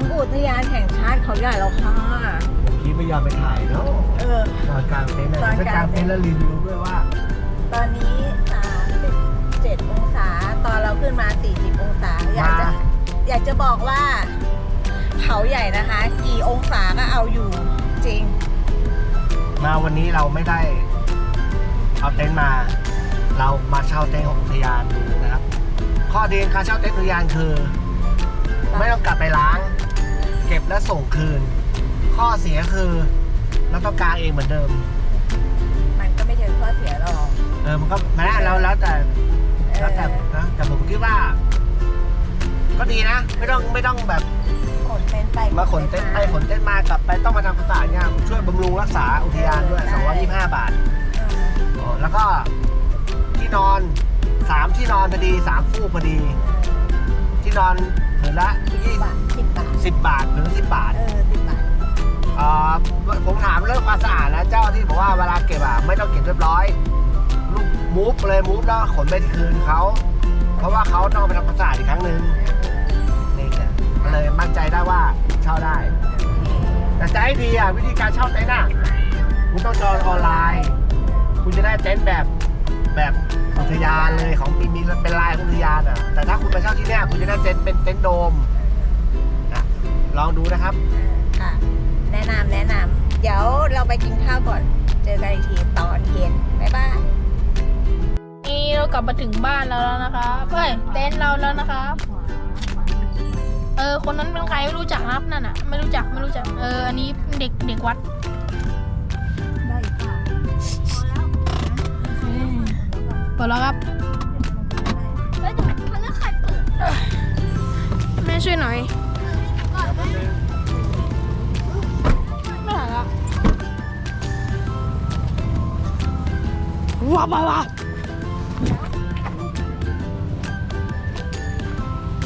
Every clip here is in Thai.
มอุทยานแห่งชาติเขาใหญ่แล้วค่ะ พี่ไม่ยอมไปถ่ายเนาะเออ นอนกลางเต็นท์นะนอนกลางเต็นท์แล้วรีวิวด้วยว่าตอนนี้ 37 องศา ตอนเราขึ้นมา 40 องศา อยากจะ อยากจะบอกว่า เขาใหญ่นะคะ กี่องศาก็เอาอยู่จริง มาวันนี้เราไม่ได้ เอาเต็นท์มา เรามาเช่าเต็นท์ของอุทยานดูนะครับ ข้อดีของการเช่าเต็นท์อุทยานคือ ไม่ต้องกลับไปล้าง เก็บและส่งคืน ข้อเสียคือเราต้องกางเองเหมือนเดิม มันก็ไม่เจอข้อเสียหรอกเออมันก็แม้แล้วแล้วแต่เอแล้วอแต่นะแต่ผมคิดว่า ก็ดีนะ ไม่ต้องไม่ต้องแบบขนเต็นท์ไปมาขนเต็นท์ไปขนเต็นท์มากลับไปต้องมาทำความสะอาดเนี่ยช่วยบำรุงรักษาอุทยานด้วย225 บาทเอออ๋อแล้วก็ที่นอนสามที่นอนพอดีสามฟูกพอดี ที่นอน ผืนละยี่บาทสิบบาทสิบบาทหรือสิบบาทเออสิบบาทอ่าผมถามเรื่องความสะอาดแล้วเจ้าที่บอกว่าเวลาเก็บอะไม่ต้องเก็บเรียบร้อยลูกมูฟเลยมูฟแล้วขนไปคืนเขาเพราะว่าเขาต้องไปทำความสะอาดอีกครั้งหนึ่งนี่แหละก็เลยมั่นใจได้ว่าเช่าได้ แต่จะให้ดีอะวิธีการเช่าเต็นท์อะคุณต้องจองออนไลน์ คุณจะได้เต็นท์แบบแบบอุ ทยานเลยของปีนี้เป็นลายของอุทยานอะ แต่ถ้าคุณมาเช่าที่เนี่ยคุณจะได้เต็นท์เป็นเต็นท์โดมนะลองดูนะครับ ค่ะแนะนำแนะนำเดี๋ยวเราไปกินข้าวก่อน เจอกันอีกทีตอนเย็น บ๊ายบาย นี่เรากลับมาถึงบ้านแล้วนะครับเฮ้ยเต็นท์เราแล้วนะครับ เออ คนนั้นเป็นใครไม่รู้จักนะครับนั่นอะ ไม่รู้จักไม่รู้จัก เออ อันนี้เด็กเด็กวัดได้ ปิดแล้วครับเฮ้ยแต่มันเลือกใครเปิดแม่ช่วยหน่อยก่อนไหมไม่หาละว้าวว้าวว้าว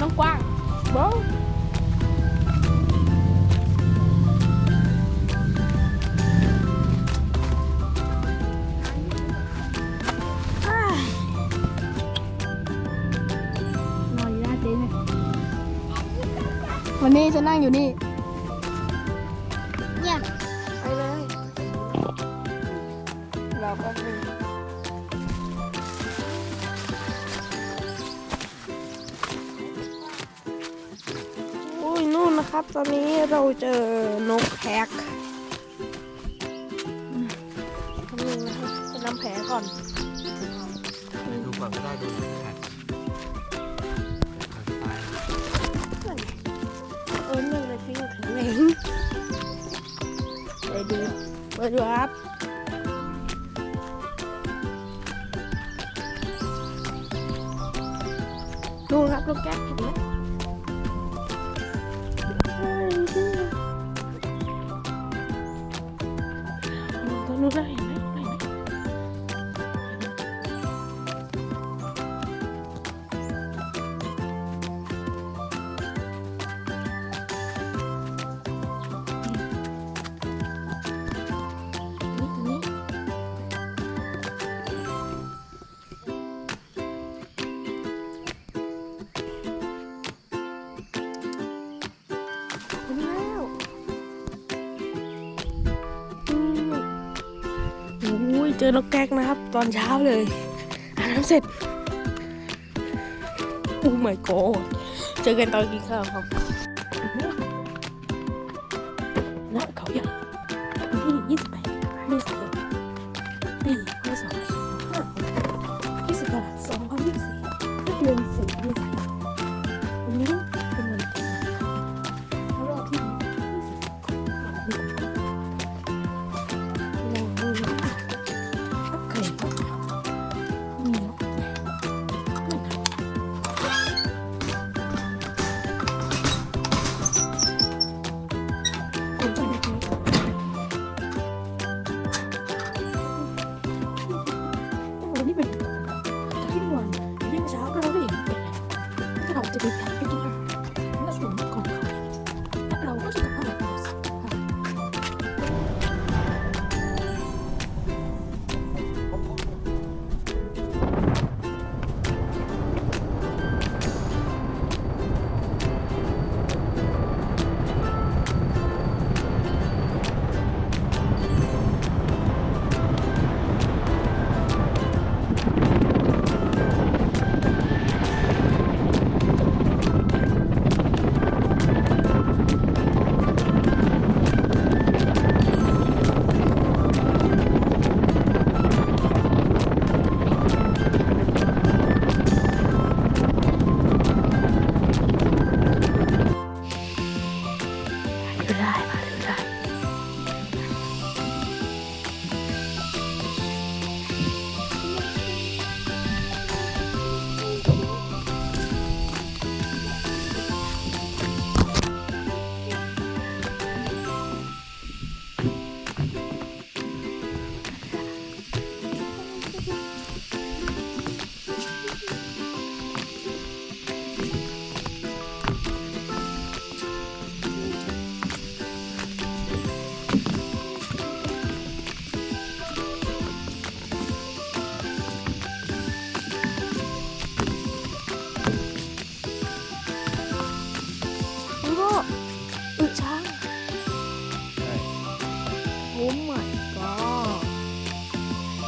น้องกว้างว้า วันนี้จะนั่งอยู่นี่เนี่ยไปเลยเราก็มีอุ้ยนู่นนะครับ ตอนนี้เราเจอนกแพกอืมทำหนึ่งนะครับจะนำแผลก่อน ดูก่อนก็ได้ดูแผน ดูไปดูครับดูครับ จอนกแก๊กนะครับ ตอนเช้าเลยอาบน้ำเสร็จโอ้ my god เจอกันตอนกินข้าวครับ to be paid.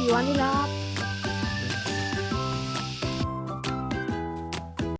กี่